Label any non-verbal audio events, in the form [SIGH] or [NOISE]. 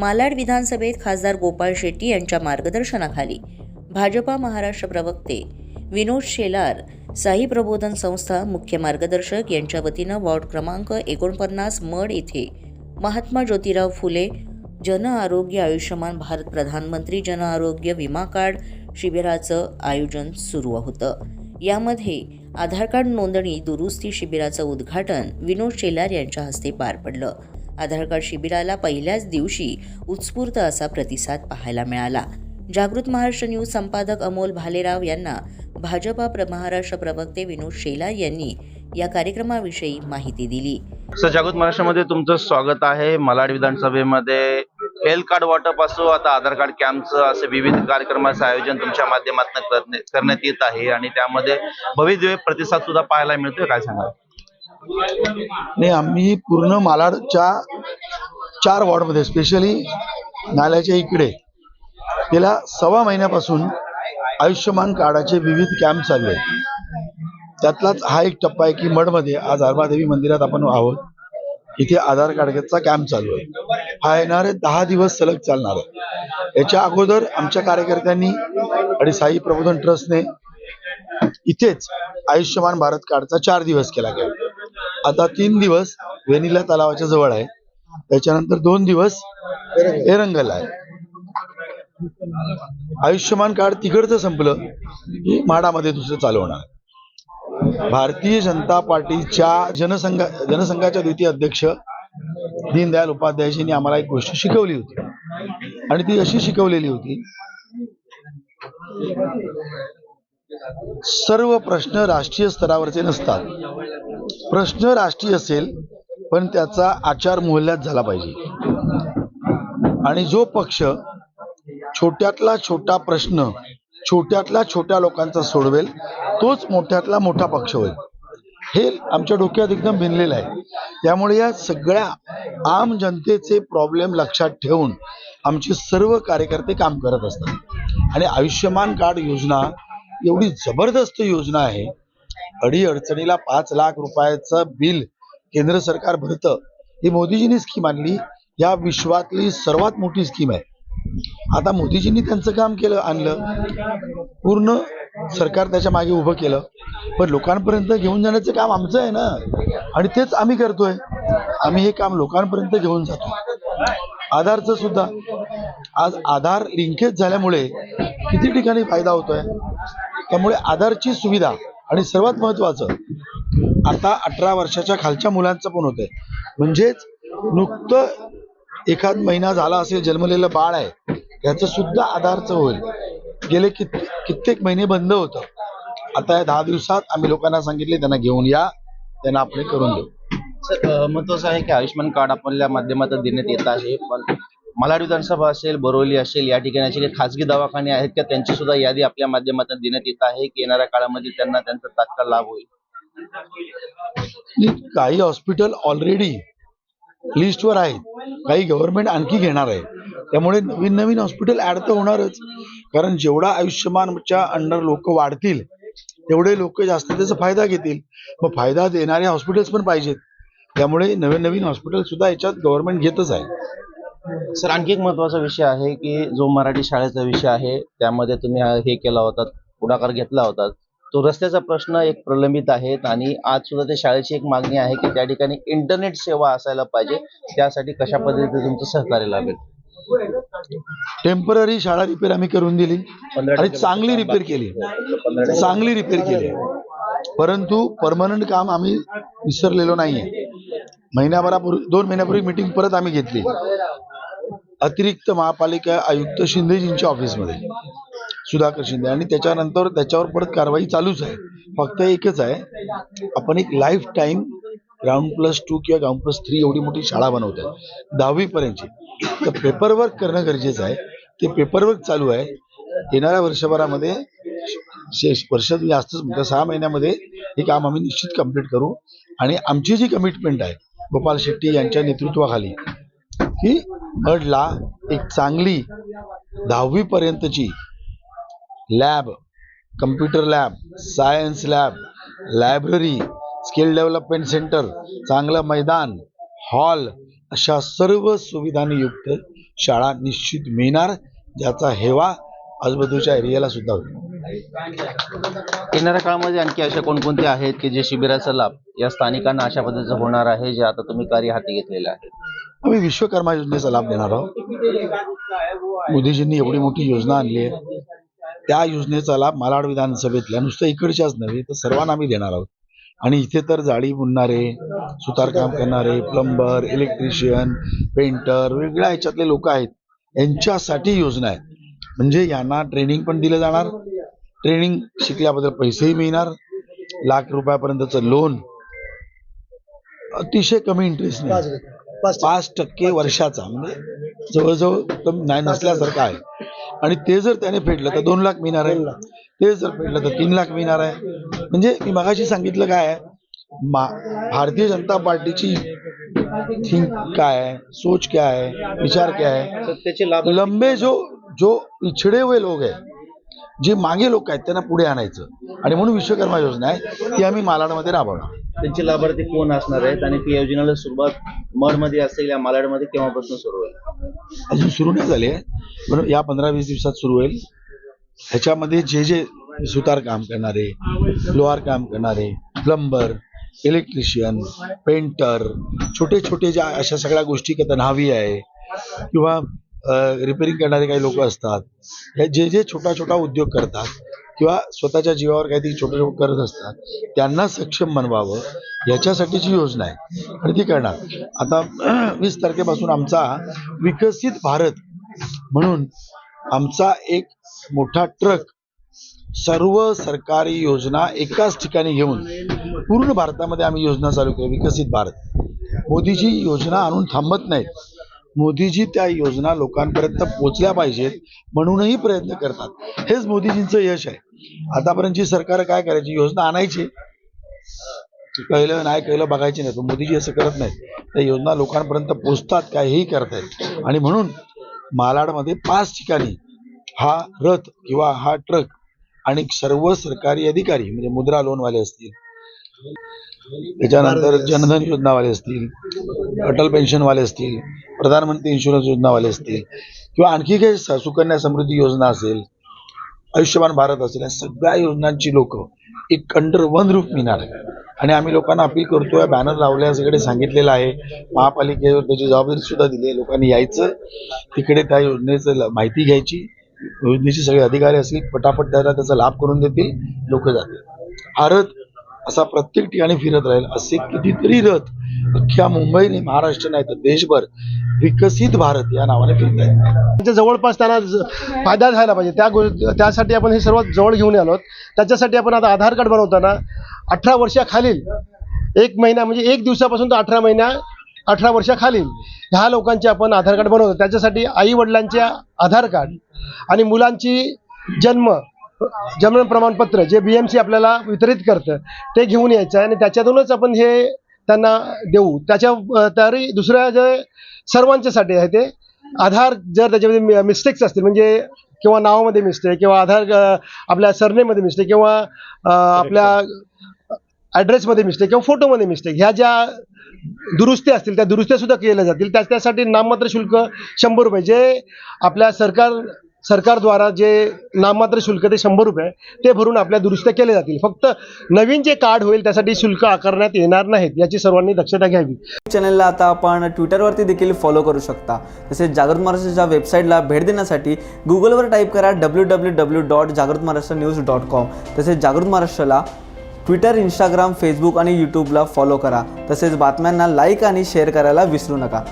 मालाड विधानसभेत खासदार गोपाळ शेट्टी यांच्या मार्गदर्शनाखाली. भाजपा महाराष्ट्र प्रवक्ते विनोद शेलार साई प्रबोधन संस्था मुख्य मार्गदर्शक यांच्या वतीनं वॉर्ड क्रमांक एकोणपन्नास मड येथे महात्मा ज्योतिराव फुले जन आरोग्य आयुष्यमान भारत प्रधानमंत्री जन आरोग्य विमा कार्ड शिबिराचं आयोजन सुरू होतं. यामध्ये आधार कार्ड नोंदणी दुरुस्ती शिबिराचं उद्घाटन विनोद शेलार यांच्या हस्ते पार पडलं. आधार कार्ड शिबिराला पहिल्याच दिवशी उत्स्फूर्त असा प्रतिसाद पाहायला मिळाला. जागृत महाराष्ट्र न्यूज संपादक अमोल भालेराव यांना भाजपा प्र महाराष्ट्र प्रवक्ते विनोद शेलार यांनी या कार्यक्रमाविषयी माहिती दिली. सर जागृत महाराष्ट्रामध्ये तुमचं स्वागत आहे. मलाड विधानसभेमध्ये हेल्थ कार्ड वाटप असो आता आधार कार्ड कॅम्पचं असे विविध कार्यक्रमाचं आयोजन तुमच्या माध्यमातून करणे- करण्यात येत आहे आणि त्यामध्ये भविष्य प्रतिसाद सुद्धा पाहायला मिळतोय. काय सांगाल? नाही आम्ही पूर्ण मालाडच्या चार वॉर्डमध्ये स्पेशली नाल्याच्या इकडे गेल्या सव्वा महिन्यापासून आयुष्यमान कार्डाचे विविध कॅम्प चालू आहेत. त्यातलाच हा एक टप्पा आहे की मडमध्ये आज अर्बादेवी मंदिरात आपण आहोत. इथे आधार कार्डचा कॅम्प चालू आहे. हा येणारे दहा दिवस सलग चालणार आहे. याच्या अगोदर आमच्या कार्यकर्त्यांनी आणि साई प्रबोधन ट्रस्टने इथेच आयुष्यमान भारत कार्डचा चार दिवस केला गेला. आता तीन दिवस वेनिला तलावाच्या जवळ आहे. त्याच्यानंतर दोन दिवस एरंगल आहे. आयुष्यमान कार्ड तिकडचं संपलं की म्हाडामध्ये दुसरं चालवणार भारतीय जनता पार्टीच्या जनसंघा जनसंघाच्या द्वितीय अध्यक्ष दीनदयाल उपाध्यायजींनी आम्हाला एक गोष्ट शिकवली होती. आणि ती अशी शिकवलेली होती सर्व प्रश्न राष्ट्रीय स्तरावरचे नसतात. प्रश्न राष्ट्रीय असेल पण त्याचा आचार मोहल्ल्यात झाला पाहिजे. आणि जो पक्ष छोट्यातला छोटा प्रश्न छोट्यातल्या छोट्या लोकांचा सोडवेल तोच मोठ्यातला मोठा पक्ष होईल. हे आमच्या डोक्यात एकदम भिनलेलं आहे. त्यामुळे या सगळ्या आम जनतेचे प्रॉब्लेम लक्षात ठेवून आमचे सर्व कार्यकर्ते काम करत असतात. आणि आयुष्यमान कार्ड योजना एवढी जबरदस्त योजना आहे अडी अडचणीला पाच लाख रुपयाचं बिल केंद्र सरकार भरतं. ही मोदीजींनी स्कीम आणली. या विश्वातली सर्वात मोठी स्कीम आहे. आता मोदीजींनी त्यांचं काम केलं आणलं. पूर्ण सरकार त्याच्यामागे उभं केलं. पण लोकांपर्यंत घेऊन जाण्याचं काम आमचं आहे ना. आणि तेच आम्ही करतोय. आम्ही हे काम लोकांपर्यंत घेऊन जातो. आधारचं सुद्धा. आज आधार लिंकेज झाल्यामुळे किती ठिकाणी फायदा होतोय? त्यामुळे आधारची सुविधा आणि सर्वात महत्वाचं आता अठरा वर्षाच्या खालच्या मुलांचं पण होतंय. म्हणजेच नुकतं एखाद महिना झाला असेल जन्मलेलं बाळ आहे याचं सुद्धा आधारचं होईल. गेले कित कित्येक महिने बंद होतं. आता या दहा दिवसात आम्ही लोकांना सांगितले त्यांना घेऊन या त्यांना आपण करून देऊ. सर महत्वाचं आहे की आयुष्यमान कार्ड आपल्या माध्यमातून देण्यात येत आहे पण मलाड विधानसभा असेल बोरवली असेल या ठिकाणी असे काही खासगी दवाखाने आहेत का? त्यांची सुद्धा यादी आपल्या माध्यमातून देण्यात येत आहे की येणाऱ्या काळामध्ये त्यांना त्यांचा तात्काळ लाभ होईल. काही हॉस्पिटल ऑलरेडी लिस्टवर आहेत. काही गव्हर्नमेंट आणखी घेणार आहे. त्यामुळे नवीन नवीन हॉस्पिटल ऍड तर होणारच. कारण जेवढा आयुष्यमानच्या अंडर लोक वाढतील तेवढे लोक जास्त त्याचा फायदा घेतील. मग फायदा देणारे हॉस्पिटल्स पण पाहिजेत. त्यामुळे नवीन नवीन हॉस्पिटल सुद्धा याच्यात गव्हर्नमेंट घेतच आहे. सर आणखी एक महत्त्वाचा विषय आहे की जो मराठी शाळेचा विषय आहे त्यामध्ये तुम्ही हा- हे केला होता पुढाकार घेतला होता. तो रस्त्याचा प्रश्न एक प्रलंबित आहे आणि आज सुद्धा त्या शाळेची एक मागणी आहे की त्या ठिकाणी इंटरनेट सेवा असायला पाहिजे. त्यासाठी कशा पद्धतीने तुमचं सहकार्य लाभेल टेंपररी शाळा रिपेअर आम्ही करून दिली आणि चांगली रिपेअर केली. चांगली रिपेअर केली. परंतु परमनंट काम आम्ही विसरलेलो नाहीये. महिन्याभरापूर्वी दोन महिन्यापूर्वी मीटिंग परत आम्ही घेतली. अतिरिक्त महापालिका आयुक्त शिंदेजींच्या ऑफिसमध्ये. सुधाकर शिंदे. आणि त्याच्यानंतर त्याच्यावर परत कारवाई चालूच आहे. फक्त एकच आहे आपण एक lifetime ground plus two किंवा ग्राउंड प्लस थ्री एवढी मोठी शाळा बनवतोय दहावीपर्यंतची तर पेपरवर्क करणं गरजेचं आहे. ते पेपरवर्क चालू आहे. येणाऱ्या वर्षभरामध्ये शेष वर्षात जास्तच म्हणतात सहा महिन्यामध्ये हे काम आम्ही निश्चित कंप्लीट करू. आणि आमची जी कमिटमेंट आहे गोपाल शेट्टी यांच्या नेतृत्वाखाली की मडला एक चांगली दहावीपर्यंतची lab computer lab science lab library skill development centre चांगलं मैदान हॉल अशा सर्व सुविधांनी युक्त शाळा निश्चित मिळणार ज्याचा हेवा आजूबाजूच्या एरियाला सुद्धा होईल. येणाऱ्या काळामध्ये आणखी अशा कोणकोणते आहेत की जे शिबिराचा लाभ या स्थानिकांना अशा पद्धतीचं होणार आहे जे आता तुम्ही कार्य हाती घेतलेलं आहे? आम्ही विश्वकर्मा योजनेचा लाभ देणार आहोत. मोदीजींनी एवढी मोठी योजना आणली आहे. त्या योजनेचा लाभ मालाड विधानसभेतल्या नुसतं इकडच्याच नव्हे तर सर्वांना आम्ही देणार आहोत. आणि इथे तर जाळी बुनणारे सुतारकाम करणारे प्लंबर इलेक्ट्रिशियन पेंटर वेगळ्या ह्याच्यातले लोक आहेत. यांच्यासाठी योजना आहे म्हणजे यांना ट्रेनिंग पण दिलं जाणार. ट्रेनिंग शिकल्याबद्दल पैसेही मिळणार. लाख रुपयापर्यंतचं लोन. अतिशय कमी इंटरेस्ट नाही पाच टक्के. वर्षाचा. म्हणजे जवळजवळ नाही नसल्यासारखं आहे. आणि ते जर त्याने फेडलं तर दोन लाख मिळणार आहे. ते जर फेडलं तर तीन लाख मिळणार आहे. म्हणजे मी मगाशी सांगितलं काय आहे? भारतीय जनता पार्टीची थिंक काय आहे? सोच क्या है विचार क्या है लाभ लंबे जो जो पिछड़े हुए लोग हैं जे मागे लोक आहेत त्यांना पुढे आणायचं. आणि म्हणून विश्वकर्मा योजना आहे ती आम्ही मालाडमध्ये राबवणार. त्यांचे लाभार्थी कोण असणार आहेत आणि ती योजनेला सुरुवात मडमध्ये असेल या मालाडमध्ये केव्हापासून सुरू होईल? अजून सुरू नाही झाले पण या पंधरा वीस दिवसात सुरू होईल. ह्याच्यामध्ये जे जे सुतार काम करणारे लोहार काम करणारे प्लंबर इलेक्ट्रिशियन पेंटर छोटे छोटे ज्या अशा सगळ्या गोष्टी करतात न्हावी आहे किंवा रिपेरिंग करणारे काही लोक असतात हे जे जे छोटा छोटा उद्योग करतात किंवा स्वतःच्या जीवावर काहीतरी छोटे छोटे करत असतात त्यांना सक्षम बनवावं याच्यासाठीची योजना आहे. आणि ती करणार. आता [CLEARS THROAT] वीस तारखेपासून आमचा विकसित भारत म्हणून आमचा एक मोठा ट्रक सर्व सरकारी योजना एकाच ठिकाणी घेऊन पूर्ण भारतामध्ये आम्ही योजना चालू केली विकसित भारत. मोदीजी योजना आणून थांबत नाहीत. मोदीजी त्या योजना लोकांपर्यंत पोचल्या पाहिजेत म्हणूनही प्रयत्न करतात. हेच मोदीजींचं यश आहे. आतापर्यंतची सरकार काय करायची? योजना आणायची. कळलं नाही कळलं बघायची नाही. मोदीजी असं करत नाहीत. त्या योजना लोकांपर्यंत पोचतात काहीही करतायत. आणि म्हणून मालाडमध्ये पाच ठिकाणी हा रथ किंवा हा ट्रक आणि सर्व सरकारी अधिकारी म्हणजे मुद्रा लोनवाले असतील त्याच्यानंतर जनधन योजनावाले असतील अटल पेन्शनवाले असतील प्रधानमंत्री इन्शुरन्स योजनावाले असतील किंवा आणखी काही सुकन्या समृद्धी योजना असेल आयुष्यमान भारत असेल या सगळ्या योजनांची लोक एक अंडर वन रूप मिळणार आहे आणि आम्ही लोकांना अपील करतोय बॅनर लावल्या सगळे सांगितलेलं आहे. महापालिकेवर त्याची जबाबदारी सुद्धा दिली आहे लोकांनी यायचं. तिकडे त्या योजनेचं माहिती घ्यायची. योजनेचे सगळे अधिकारी असतील पटापट त्याला त्याचा लाभ करून देतील लोक जातील. आरत असा प्रत्येक ठिकाणी फिरत राहील असे कितीतरी रथ अख्ख्या मुंबई नाही महाराष्ट्र नाही तर देशभर विकसित भारत या नावाने फिरत आहेत. त्यांच्या जवळपास त्यांना ज- फायदा झाला पाहिजे. त्या गो त्यासाठी आपण हे सर्वात जवळ घेऊन आलो त्याच्यासाठी आपण आता आधार कार्ड बनवताना अठरा वर्षाखालील एक महिना म्हणजे एक दिवसापासून तर अठरा महिन्या अठरा वर्षाखालील ह्या लोकांचे आपण आधार कार्ड बनवतो. त्याच्यासाठी आई वडिलांचे आधार कार्ड आणि मुलांची जन्म जन्म प्रमाणपत्र जे बी एम सी आपल्याला वितरित करतं ते घेऊन यायचं आहे आणि त्याच्यातूनच आपण हे त्यांना देऊ. त्याच्या तरी दुसऱ्या जे सर्वांच्यासाठी आहे ते आधार जर त्याच्यामध्ये मिस्टेक्स असतील म्हणजे किंवा नावामध्ये मिस्टेक किंवा आधार आपल्या सरनेमध्ये मिस्टेक किंवा आपल्या ॲड्रेसमध्ये मिस्टेक किंवा फोटोमध्ये मिस्टेक ह्या ज्या दुरुस्त्या असतील त्या दुरुस्त्या सुद्धा केल्या जातील. त्या त्यासाठी नाममात्र शुल्क शंभर रुपये. जे आपल्या सरकार सरकारद्वारा जे नाममात्र शुल्क ते शंभर रुपये ते भरून आपल्या दुरुस्त्या केल्या जातील. फक्त नवीन जे कार्ड होईल त्यासाठी शुल्क आकारण्यात येणार नाहीत याची सर्वांनी दक्षता घ्यावी. चॅनलला आता आपण ट्विटरवरती देखील फॉलो करू शकता. तसेच जागृत महाराष्ट्राच्या वेबसाईटला भेट देण्यासाठी गुगलवर टाईप करा डब्ल्यू डब्ल्यू डब्ल्यू डॉट जागृत महाराष्ट्र न्यूज डॉट कॉम तसेच जागृत महाराष्ट्राला ट्विटर इंस्टाग्राम फेसबुक आणि यूट्यूबला फॉलो करा. तसेच बातम्यांना लाईक आणि शेअर करायला विसरू नका.